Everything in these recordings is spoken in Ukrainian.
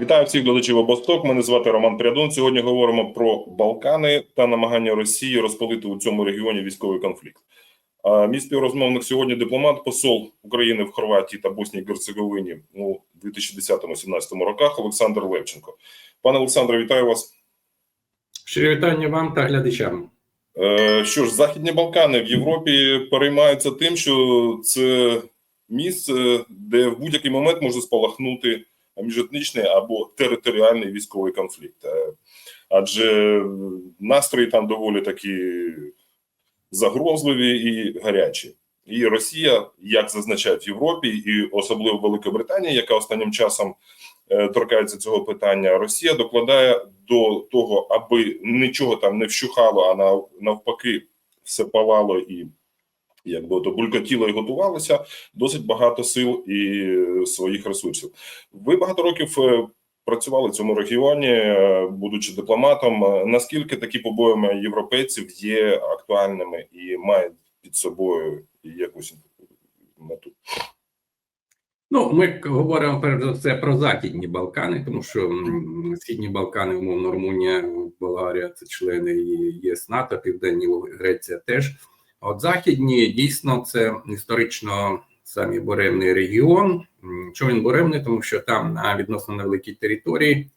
Вітаю всіх глядачів обосток. Мене звати Роман Прядун. Сьогодні говоримо про Балкани та намагання Росії розпалити у цьому регіоні військовий конфлікт. Мій співрозмовник сьогодні дипломат, посол України в Хорватії та Боснії і Герцеговині у 2010-2017 роках Олександр Левченко. Пане Олександре, вітаю вас. Щирі вітання вам та глядачам. Е, Що ж, Західні Балкани в Європі переймаються тим, що це місце, де в будь-який момент може спалахнути міжетнічний або територіальний військовий конфлікт. Е, Адже настрої там доволі такі загрозливі і гарячі. І Росія, як зазначають в Європі, і особливо Велика Британія, яка останнім часом е, торкається цього питання, Росія докладає до того, аби нічого там не вщухало, а навпаки, все палало і якби то булькотіло і готувалося досить багато сил і е, своїх ресурсів. Ви багато років е, працювали в цьому регіоні, е, будучи дипломатом. Наскільки такі побоями європейців є актуальними і мають під собою якусь мету? Ну, ми говоримо перш за все про Західні Балкани, тому що Східні Балкани, умовно, Румунія, Болгарія це члени ЄС НАТО, Південні Греція теж. А от Західні дійсно це історично самі буремний регіон. Чому він буремний? Тому що там на відносно невеликій території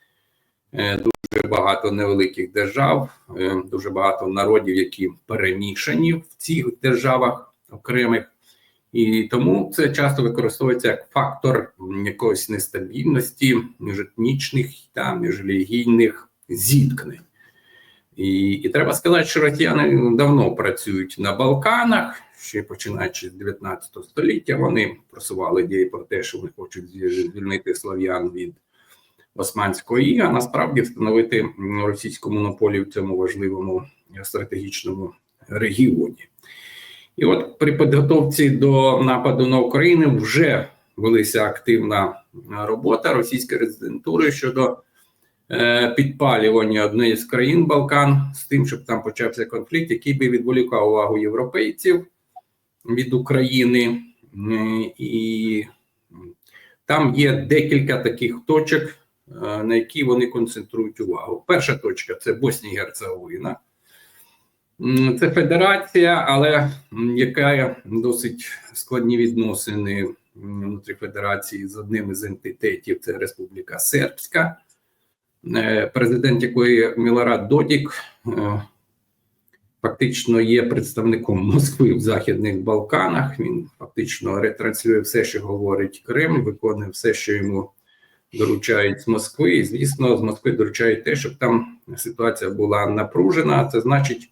е, дуже багато невеликих держав, е, дуже багато народів, які перемішані в цих державах окремих. І тому це часто використовується як фактор якоїсь нестабільності міжетнічних та міжрелігійних зіткнень. І, і треба сказати, що росіяни давно працюють на Балканах, ще починаючи з 19 століття. Вони просували ідеї про те, що вони хочуть звільнити слов'ян від Османської, а насправді встановити російську монополію в цьому важливому стратегічному регіоні. І от при підготовці до нападу на Україну вже велася активна робота російської резидентури щодо підпалювання однієї з країн Балкан з тим, щоб там почався конфлікт, який би відволікав увагу європейців від України. І там є декілька таких точок, е, на які вони концентрують увагу. Перша точка це Боснія і Герцеговина. Це федерація, але яка досить складні відносини внутрі федерації з одним із ентитетів це Республіка Сербська, Е, президент якої Мілорад Додік е, фактично є представником Москви в Західних Балканах. Він фактично ретранслює все, що говорить Кремль, виконує все, що йому доручають з Москви. І, звісно, з Москви доручають те, щоб там ситуація була напружена. Це значить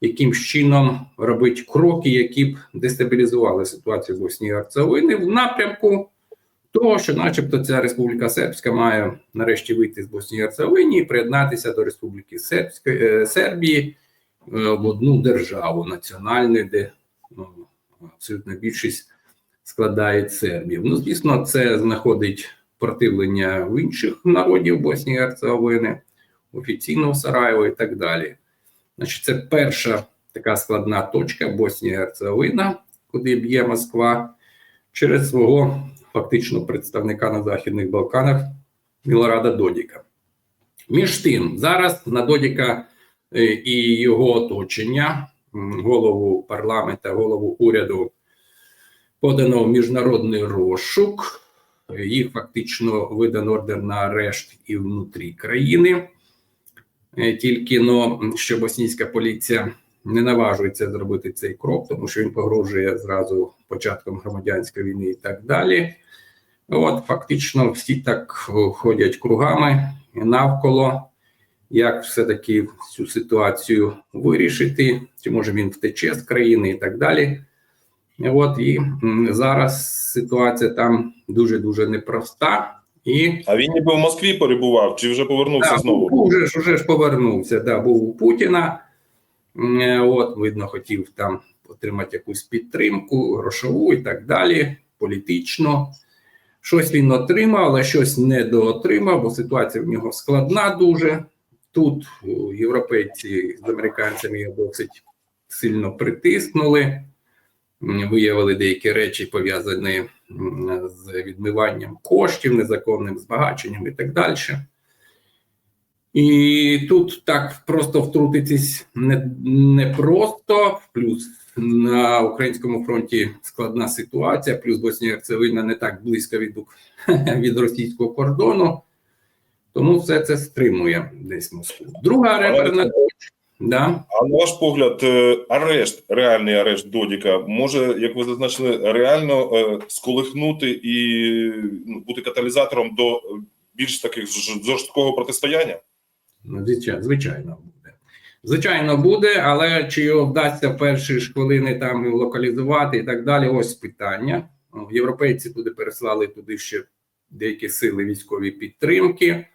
яким чином робити кроки, які б дестабілізували ситуацію в Боснії і в напрямку того, що, начебто, ця Республіка Сербська має нарешті вийти з Боснії і Герцеговини і приєднатися до Республіки Сербської е, Сербії е, в одну державу національну, де ну, абсолютно більшість складає Сербів. Ну, звісно, це знаходить противлення в інших народів Боснії і Герцеговини, офіційного Сараєва і так далі. Значить, це перша така складна точка Боснія і Герцеговина, куди б'є Москва через свого фактично представника на Західних Балканах Мілорада Додіка. Між тим, зараз на Додіка е, і його оточення, голову парламента, голову уряду, подано міжнародний розшук. Їх фактично видано ордер на арешт і внутрі країни. Е, Тільки но що боснійська поліція не наважується зробити цей крок, тому що він погрожує зразу початком громадянської війни і так далі. От фактично всі так ходять кругами навколо, як все-таки цю ситуацію вирішити, чи може він втече з країни і так далі. От і зараз ситуація там дуже дуже непроста. І А він ніби в Москві перебував чи вже повернувся Да, знову? ж уже ж повернувся. Да, був у Путіна. Е, От, видно, хотів там отримати якусь підтримку, грошову і так далі, політично. Щось він отримав, але щось не доотримав, бо ситуація в нього складна дуже. Тут європейці з американцями його досить сильно притиснули. виявили деякі речі, пов'язані з відмиванням коштів, незаконним збагаченням і так далі. І тут так просто втрутитись не, не просто, плюс на українському фронті складна ситуація, плюс Боснія Герцевина не так близько від, від російського кордону, тому все це стримує десь Москву. Друга реперна. Да. А на ваш погляд, е, арешт, реальний арешт Додіка може, як ви зазначили, реально е, сколихнути і ну, бути каталізатором до е, більш таких жорсткого протистояння? Ну, звичайно, буде. Звичайно, буде, але чи його вдасться перші ж хвилини там локалізувати і так далі? Ось питання. Ну, Європейці туди переслали туди ще деякі сили військової підтримки.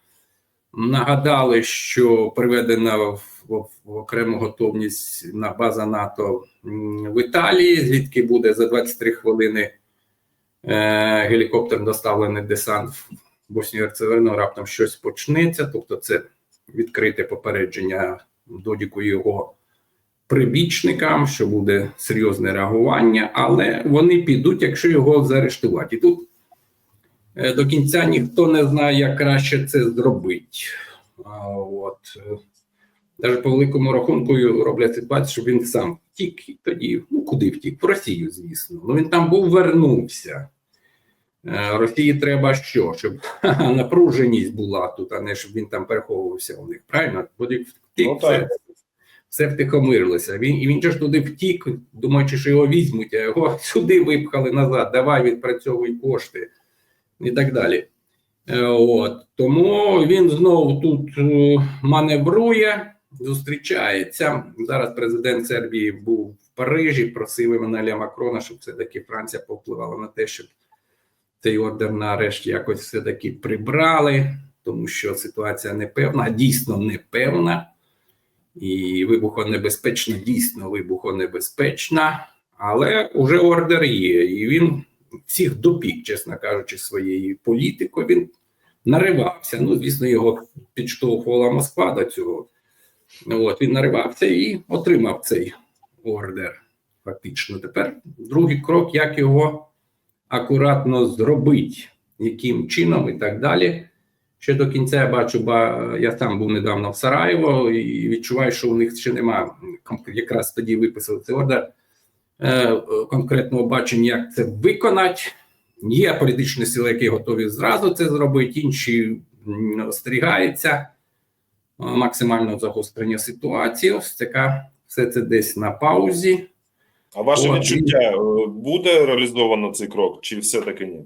Нагадали, що приведена в, в, в окрему готовність на база НАТО в Італії, звідки буде за 23 хвилини е, гелікоптер доставлений десант в Боснію Герцевину, раптом щось почнеться. Тобто, це відкрите попередження Додіку його прибічникам, що буде серйозне реагування, але вони підуть, якщо його заарештувати. І тут е, до кінця ніхто не знає, як краще це зробити. От. е, Навіть по великому рахунку роблять ситуацію, щоб він сам втік тоді, ну куди втік? В Росію, звісно. Ну він там був, вернувся. Е, Росії треба що? Щоб напруженість була тут, а не щоб він там переховувався у них. Правильно? Буде втік, Ну, все, все втихомирилося. Він, і він же ж туди втік, думаючи, що його візьмуть, а його сюди випхали назад. Давай відпрацьовуй кошти і так далі. Е, От. Тому він знову тут е, маневрує, зустрічається. Зараз президент Сербії був в Парижі, просив Еммануеля Макрона, щоб все-таки Франція повпливала на те, щоб цей ордер на арешт якось все-таки прибрали, тому що ситуація непевна, дійсно непевна. І вибухонебезпечна, дійсно вибухонебезпечна, але вже ордер є, і він всіх допік, чесно кажучи, своєю політикою. Він наривався. Ну, звісно, його підштовхувала Москва до цього. От він наривався і отримав цей ордер. Фактично, тепер другий крок, як його акуратно зробити, яким чином і так далі. Ще до кінця я бачу, ба я сам був недавно в Сараєво і відчуваю, що у них ще немає якраз тоді виписали цей ордер е, конкретного бачення, як це виконати. Є політичні сили, які готові зразу це зробити, інші остерігаються е, максимального загострення ситуації. Ось така все це десь на паузі. А ваше відчуття е, буде реалізовано цей крок, чи все-таки ні?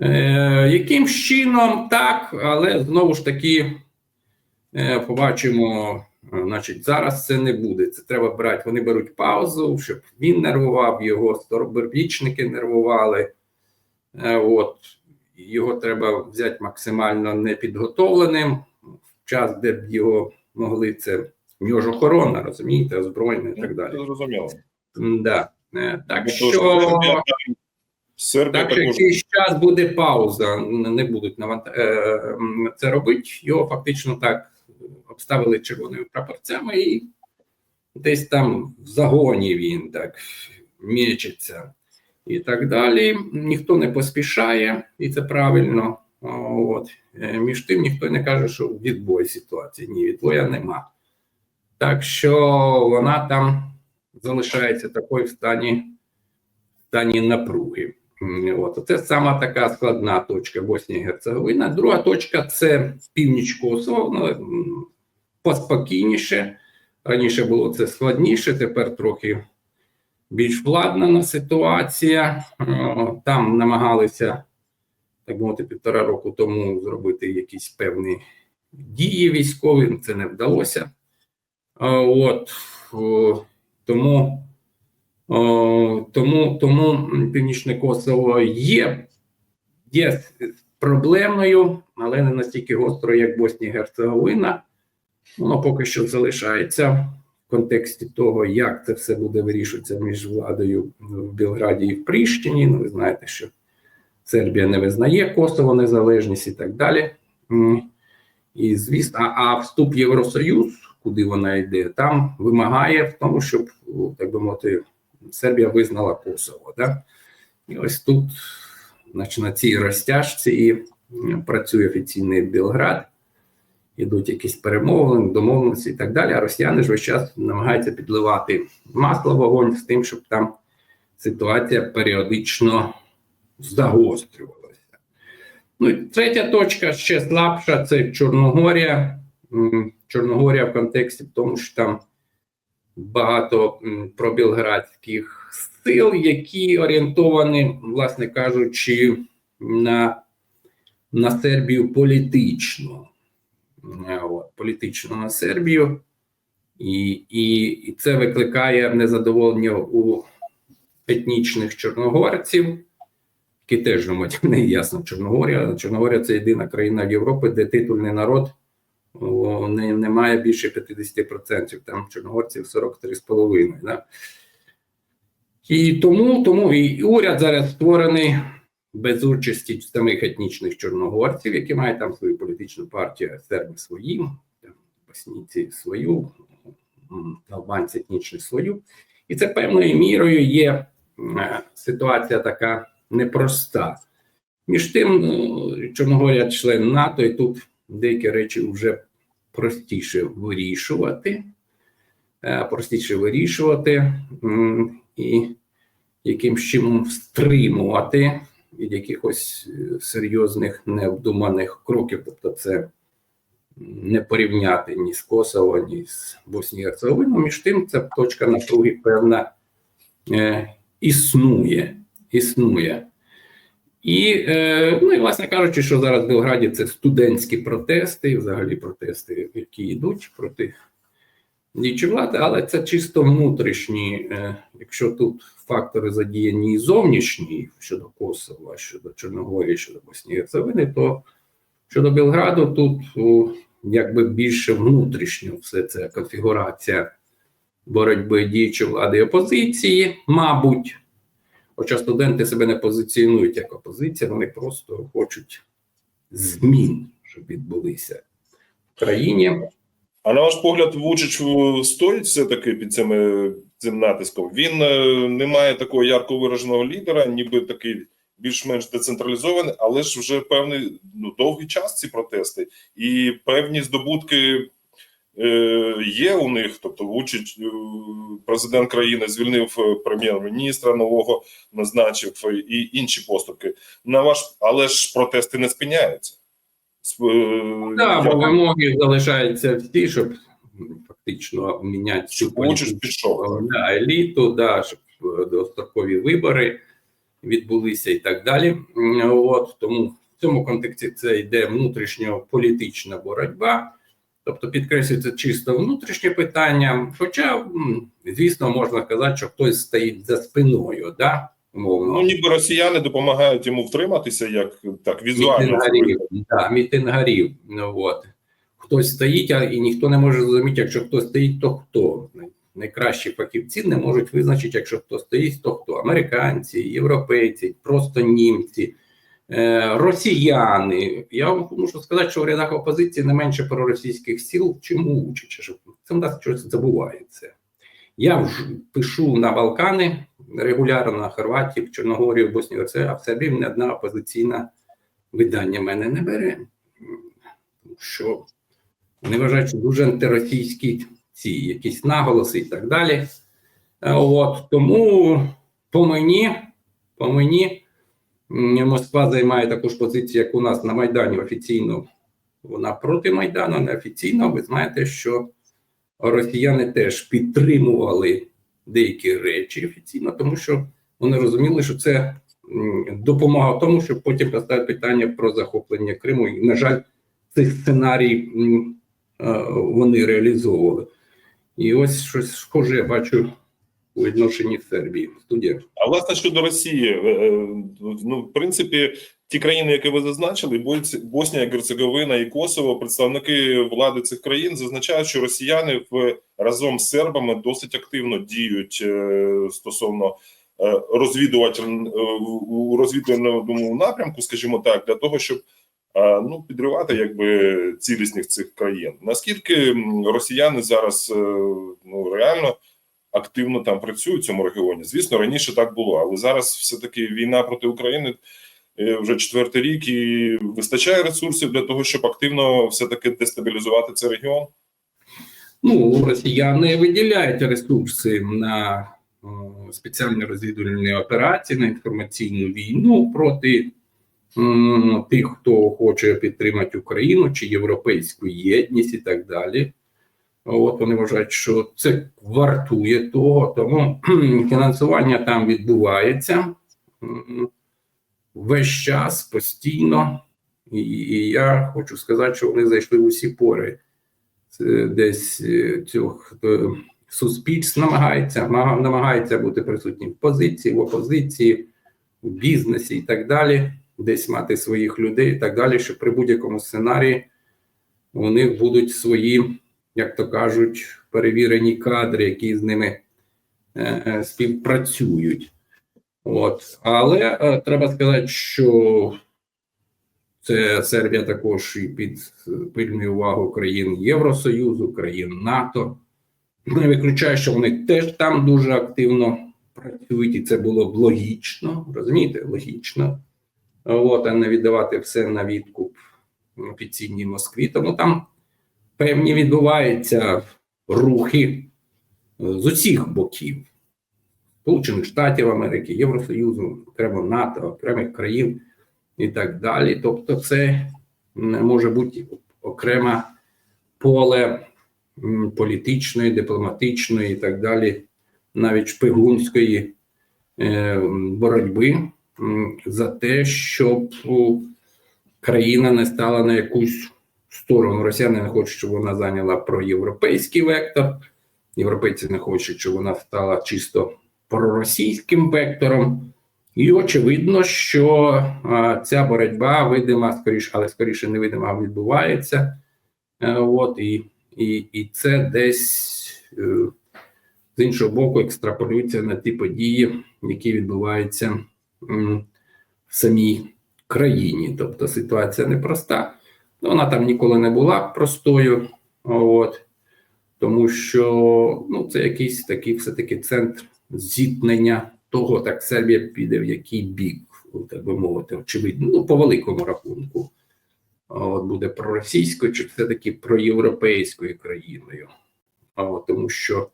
Е, яким чином так, але знову ж таки е, побачимо, значить, зараз це не буде. Це треба брати. Вони беруть паузу, щоб він нервував, його сторбервічники нервували. Е, от його треба взяти максимально непідготовленим в час, де б його могли це. В нього ж охорона, розумієте, озброєння і так далі. Зрозуміло. Да. Е, Так Бо що. Сербія, Так також якийсь час буде пауза, не будуть навант... е, це робити. Його фактично так обставили червоними прапорцями, і десь там в загоні він так мечеться і так далі. Ніхто не поспішає, і це правильно. От. Е, Між тим ніхто не каже, що відбой ситуації. Ні, відбоя нема. Так що вона там залишається такою в стані, в стані напруги. От це сама така складна точка Боснія і Герцеговина. Друга точка це північ Косово. Поспокійніше. Раніше було це складніше, тепер трохи більш владнана ситуація. Там намагалися, так мовити, півтора року тому зробити якісь певні дії військові. Це не вдалося. От тому. Тому, тому Північне Косово є, є проблемною, але не настільки гострою, як Боснія Герцеговина. Воно поки що залишається в контексті того, як це все буде вирішуватися між владою в Білграді і в Пріщині. Ну, ви знаєте, що Сербія не визнає Косово незалежність і так далі. І звісно, а, а вступ в Євросоюз, куди вона йде, там вимагає в тому, щоб, так би мовити, Сербія визнала Косово. Да? І ось тут, значить, на цій розтяжці і працює офіційний Білград, ідуть якісь перемовини, домовленості і так далі. А росіяни ж весь час намагаються підливати масло вогонь з тим, щоб там ситуація періодично загострювалася. Ну і третя точка ще слабша це Чорногорія. Чорногорія в контексті в тому, що там багато пробілградських сил, які орієнтовані, власне кажучи, на, на Сербію політично. Е, От, політично на Сербію. І, і, і це викликає незадоволення у етнічних чорногорців, які теж громадяни, ясно, Чорногорія. Чорногорія це єдина країна Європи, де титульний народ не, не має більше 50%, там чорногорців 43,5%. Да? І тому, тому і уряд зараз створений без участі самих етнічних чорногорців, які мають там свою політичну партію, серби свої, боснійці свою, албанці етнічні свою. І це певною мірою є е, ситуація така непроста. Між тим, ну, Чорногорія член НАТО, і тут деякі речі вже простіше вирішувати, е, простіше вирішувати і якимсь чином стримувати від якихось е, серйозних необдуманих кроків. Тобто, це не порівняти ні з Косово, ні з Боснією Герцеговиною. Між тим, ця точка напруги певна е, існує. Існує. І, е, ну і, власне кажучи, що зараз в Белграді це студентські протести, взагалі протести, які йдуть проти діючої влади, але це чисто внутрішні, е, якщо тут фактори задіяні і зовнішні щодо Косова, щодо Чорногорії, щодо Боснії Герцевини, то щодо Белграду тут якби більше внутрішньо все це конфігурація боротьби діючої влади і опозиції, мабуть. Хоча студенти себе не позиціонують як опозиція, вони просто хочуть змін, щоб відбулися в країні. А на ваш погляд, Вучич е, стоїть все-таки під цими, цим натиском? Він е, не має такого ярко вираженого лідера, ніби такий більш-менш децентралізований, але ж вже певний ну, довгий час ці протести, і певні здобутки є у них. Тобто, Вучич, е, президент країни, звільнив е, прем'єр-міністра нового, назначив е, і інші поступки. На ваш, але ж протести не спиняються. Е, Так, бо вимоги залишаються всі, щоб фактично міняти цю пішов. да, еліту, да, щоб е, дострокові вибори відбулися і так далі. От тому в цьому контексті це йде внутрішньополітична боротьба, тобто підкреслюється чисто внутрішнє питання. Хоча, звісно, можна сказати, що хтось стоїть за спиною, да, умовно. Ну, ніби росіяни допомагають йому втриматися, як так візуально. мітингарів, да, мітингарів. Ну, от. Хтось стоїть, а і ніхто не може зрозуміти, якщо хто стоїть, то хто. Найкращі фахівці не можуть визначити, якщо хто стоїть, то хто. Американці, європейці, просто німці, росіяни. Я вам мушу сказати, що в рядах опозиції не менше проросійських сил, чим у Вучича, що це в нас щось забувається. Я вж- пишу на Балкани регулярно на Хорватії, в Чорногорії, в Боснії, а в Сербії ні одна опозиційна видання мене не бере. Що вони вважають, що дуже антиросійські ці якісь наголоси і так далі. Е, От тому по мені, по мені Москва займає таку ж позицію, як у нас на Майдані офіційно. Вона проти Майдану, неофіційно. Ви знаєте, що росіяни теж підтримували деякі речі офіційно, тому що вони розуміли, що це допомога в тому, щоб потім поставити питання про захоплення Криму. І, на жаль, цей сценарій е, вони реалізовували. І ось щось схоже я бачу у відношенні Сербії. Студія. А власне щодо Росії, е, е, ну в принципі, ті країни, які ви зазначили, Боснія, Герцеговина і Косово, представники влади цих країн зазначають, що росіяни в разом з сербами досить активно діють е, стосовно у розвідувальному напрямку, скажімо так, для того, щоб ну підривати якби цілісність цих країн. Наскільки росіяни зараз ну реально активно там працюють в цьому регіоні. Звісно, раніше так було, але зараз все-таки війна проти України е, вже четвертий рік і вистачає ресурсів для того, щоб активно все-таки дестабілізувати цей регіон. Ну, росіяни виділяють ресурси на спеціальні розвідувальні операції, на інформаційну війну проти тих, хто хоче підтримати Україну чи європейську єдність і так далі. От вони вважають, що це вартує того, тому фінансування там відбувається весь час постійно. І, і я хочу сказати, що вони зайшли в усі пори це десь е, цього е, суспільство намагається, намагається бути присутнім в позиції, в опозиції, в бізнесі і так далі, десь мати своїх людей і так далі, що при будь-якому сценарії у них будуть свої, як то кажуть, перевірені кадри, які з ними е, е, співпрацюють. От. Але е, треба сказати, що це Сербія також і під пильною увагою країн Євросоюзу, країн НАТО. Не виключаю, що вони теж там дуже активно працюють, і це було б логічно, розумієте, логічно. От, а не віддавати все на відкуп офіційній Москві. Тому там певні відбуваються рухи е, з усіх боків. Сполучених Штатів Америки, Євросоюзу, окремо НАТО, окремих країн і так далі. Тобто, це може бути окреме поле політичної, дипломатичної і так далі, навіть шпигунської е, боротьби за те, щоб країна не стала на якусь сторону. Росіяни не хочуть, щоб вона зайняла проєвропейський вектор. Європейці не хочуть, щоб вона стала чисто проросійським вектором. І очевидно, що а, ця боротьба видима, скоріше, але скоріше невидима відбувається. Е, от, і, і, і це десь е, з іншого боку екстраполюється на ті події, які відбуваються м, в самій країні. Тобто ситуація непроста. Ну, Вона там ніколи не була простою. От, тому що ну, це якийсь такий все-таки центр зіткнення того, так Сербія піде в який бік, так би мовити, очевидно, ну, по великому рахунку. От буде проросійською чи все-таки проєвропейською країною. От, тому що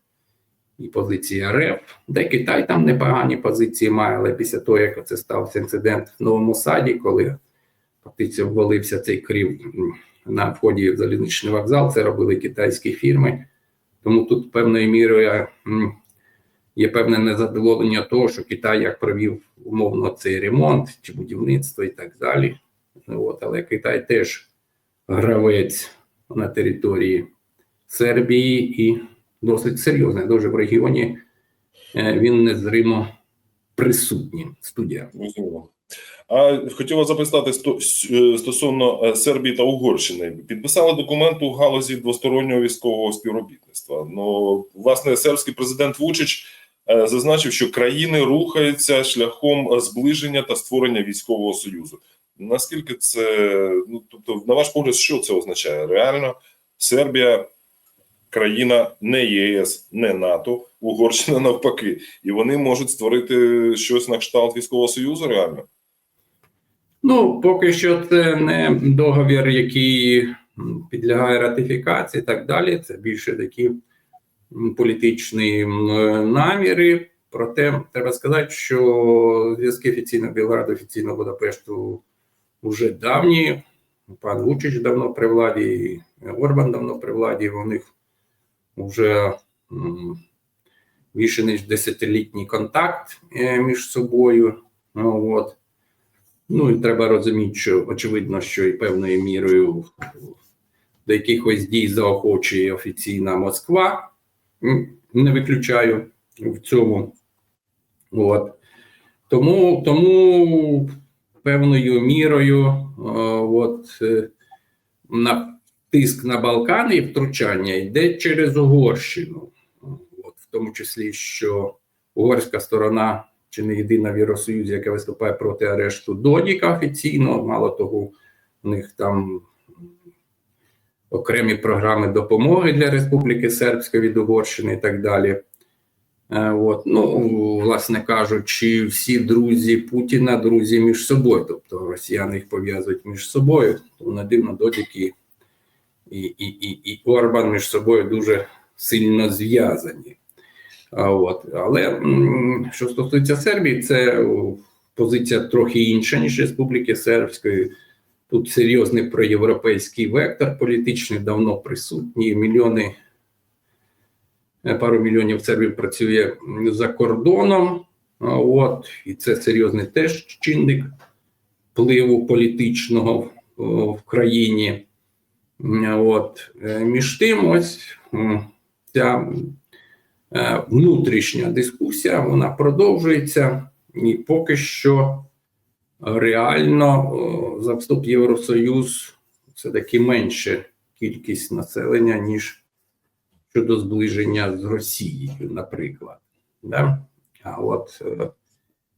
і позиція РФ, де Китай там непогані позиції має, але після того, як це стався інцидент в Новому Саді, коли фактично ввалився цей крів на вході в залізничний вокзал, це робили китайські фірми. Тому тут певною мірою є певне незадоволення того, що Китай як провів умовно цей ремонт чи будівництво і так далі. От, але Китай теж гравець на території Сербії і досить серйозний. Дуже в регіоні е, він незримо присутній. Студія. А хотів вас запитати е, стосовно е, Сербії та Угорщини. Підписали документ у галузі двостороннього військового співробітництва. Ну, власне, сербський президент Вучич е, зазначив, що країни рухаються шляхом зближення та створення військового союзу. Наскільки це, ну тобто, на ваш погляд, що це означає? Реально, Сербія країна не ЄС, не НАТО, Угорщина навпаки, і вони можуть створити щось на кшталт військового союзу. Реально. Ну, поки що це не договір, який підлягає ратифікації і так далі. Це більше такі політичні наміри. Проте треба сказати, що зв'язки офіційно Білграду, офіційно Будапешту вже давні. Пан Вучич давно при владі, Орбан давно при владі. У них вже більше ніж десятилітній контакт е, між собою. Ну, от. Ну і треба розуміти, що очевидно, що і певною мірою до якихось дій заохочує офіційна Москва. Не виключаю в цьому. От. Тому, тому певною мірою е, от, е, на тиск на Балкани і втручання йде через Угорщину, от, в тому числі, що угорська сторона чи не єдина в Євросоюзі, яка виступає проти арешту Додіка офіційно. Мало того, у них там окремі програми допомоги для Республіки Сербська від Угорщини і так далі. Е, От, ну, власне кажучи, всі друзі Путіна друзі між собою, тобто росіяни їх пов'язують між собою, то не дивно додік і, і, і, і, і Орбан між собою дуже сильно зв'язані. От, але що стосується Сербії, це позиція трохи інша, ніж Республіки Сербської. Тут серйозний проєвропейський вектор політичний давно присутній. Мільйони, е, пару мільйонів сербів працює за кордоном. От, і це серйозний теж чинник впливу політичного в країні. От, е, між тим, ось ця е, внутрішня дискусія вона продовжується, і поки що реально за вступ в Євросоюз все таки менше кількість населення, ніж щодо зближення з Росією, наприклад. Да? А от е,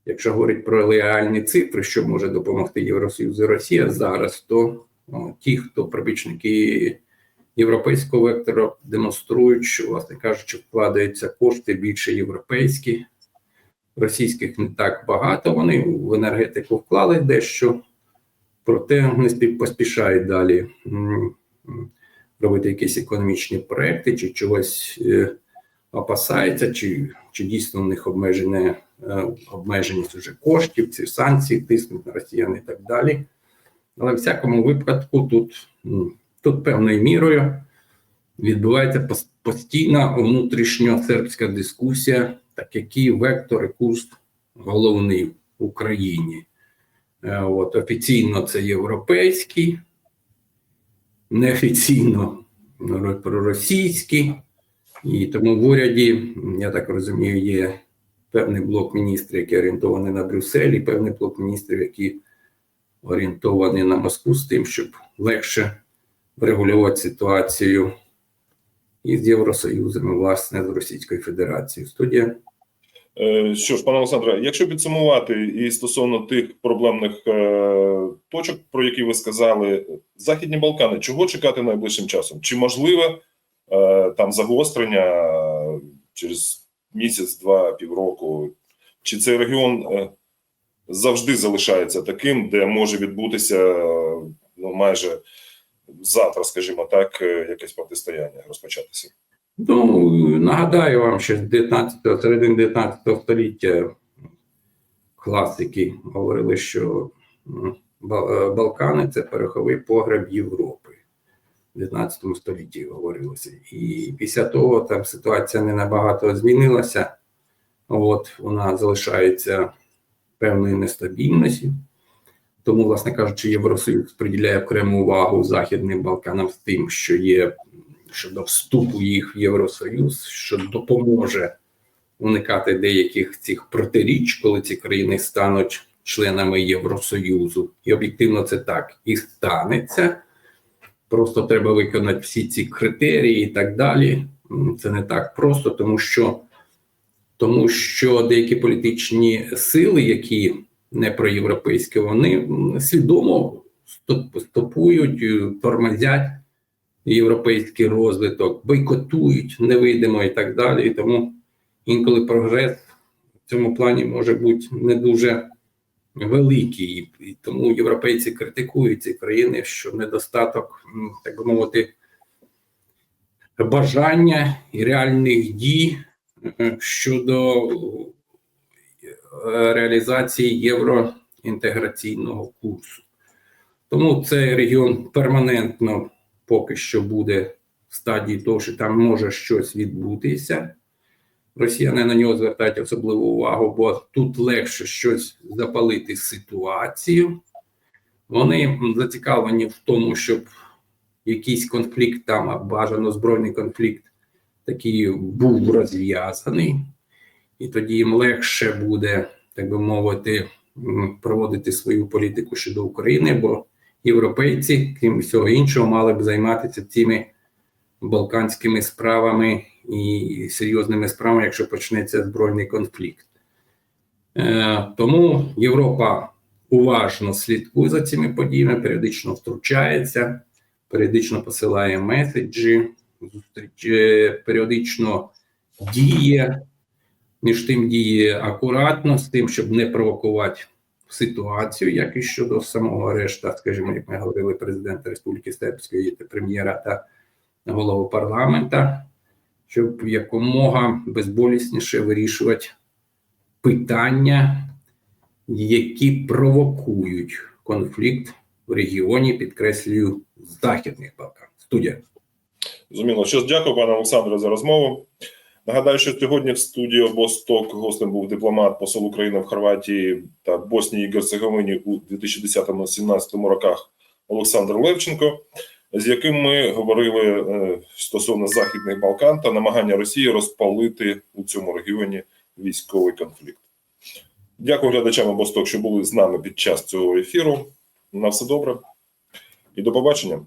якщо говорити про реальні цифри, що може допомогти Євросоюзу і Росія зараз, то ті, хто прибічники європейського вектора, демонструють, що, власне кажучи, вкладаються кошти більше європейські, російських не так багато. Вони в енергетику вклали дещо, проте не поспішають далі робити якісь економічні проекти чи чогось е, опасаються, чи, чи дійсно у них обмежене, е, обмеженість уже коштів, ці санкції тиснуть на росіян і так далі. Але в всякому випадку тут, тут певною мірою відбувається постійна внутрішньосербська дискусія, так який вектор і курс головний в Україні. Е, От, офіційно це європейський, неофіційно проросійський. І тому в уряді, я так розумію, є певний блок міністрів, які орієнтовані на Брюссель, і певний блок міністрів, які орієнтовані на Москву з тим, щоб легше врегулювати ситуацію із Євросоюзом, і, власне, з Російською Федерацією. Студія. Е, Що ж, пане Олександре, якщо підсумувати і стосовно тих проблемних е, точок, про які ви сказали, Західні Балкани, чого чекати найближчим часом? Чи можливе е, там загострення через місяць, два, півроку? Чи цей регіон завжди залишається таким, де може відбутися ну, майже завтра, скажімо так, е, якесь протистояння розпочатися? Ну, нагадаю вам, що з 19, середини 19 століття класики говорили, що е, Балкани це переховий погреб Європи. В 19 столітті говорилося. І після того там ситуація не набагато змінилася. От вона залишається певною нестабільністю. Тому, власне кажучи, Євросоюз приділяє окрему увагу Західним Балканам з тим, що є щодо вступу їх в Євросоюз, що допоможе уникати деяких цих протиріч, коли ці країни стануть членами Євросоюзу. І об'єктивно це так і станеться. Просто треба виконати всі ці критерії і так далі. Це не так просто, тому що, тому що деякі політичні сили, які не проєвропейські, вони свідомо стоп- стопують, е, тормозять європейський розвиток, бойкотують невидимо і так далі. І тому інколи прогрес в цьому плані може бути не дуже великий. І, тому європейці критикують ці країни, що недостаток, так би мовити, бажання і реальних дій е, щодо реалізації євроінтеграційного курсу. Тому цей регіон перманентно поки що буде в стадії того, що там може щось відбутися. Росіяни на нього звертають особливу увагу, бо тут легше щось запалити ситуацію. Вони зацікавлені в тому, щоб якийсь конфлікт там, бажано збройний конфлікт, такий був розв'язаний, і тоді їм легше буде, так би мовити, проводити свою політику щодо України, бо європейці, крім всього іншого, мали б займатися цими балканськими справами і серйозними справами, якщо почнеться збройний конфлікт. Е, тому Європа уважно слідкує за цими подіями, періодично втручається, періодично посилає меседжі, зустріч, е, періодично діє. Між тим діє акуратно з тим, щоб не провокувати ситуацію, як і щодо самого арешта, скажімо, як ми говорили, президента Республіки Степської та прем'єра та голову парламента, щоб якомога безболісніше вирішувати питання, які провокують конфлікт в регіоні, підкреслюю, західних Балкан. Студія. Зрозуміло. Що ж, дякую, пане Олександре, за розмову. Нагадаю, що сьогодні в студії Обосток гостем був дипломат, посол України в Хорватії та Боснії і Герцеговині у 2010-2017 роках Олександр Левченко, з яким ми говорили е, стосовно Західних Балкан та намагання Росії розпалити у цьому регіоні військовий конфлікт. Дякую глядачам Обосток, що були з нами під час цього ефіру. На все добре і до побачення.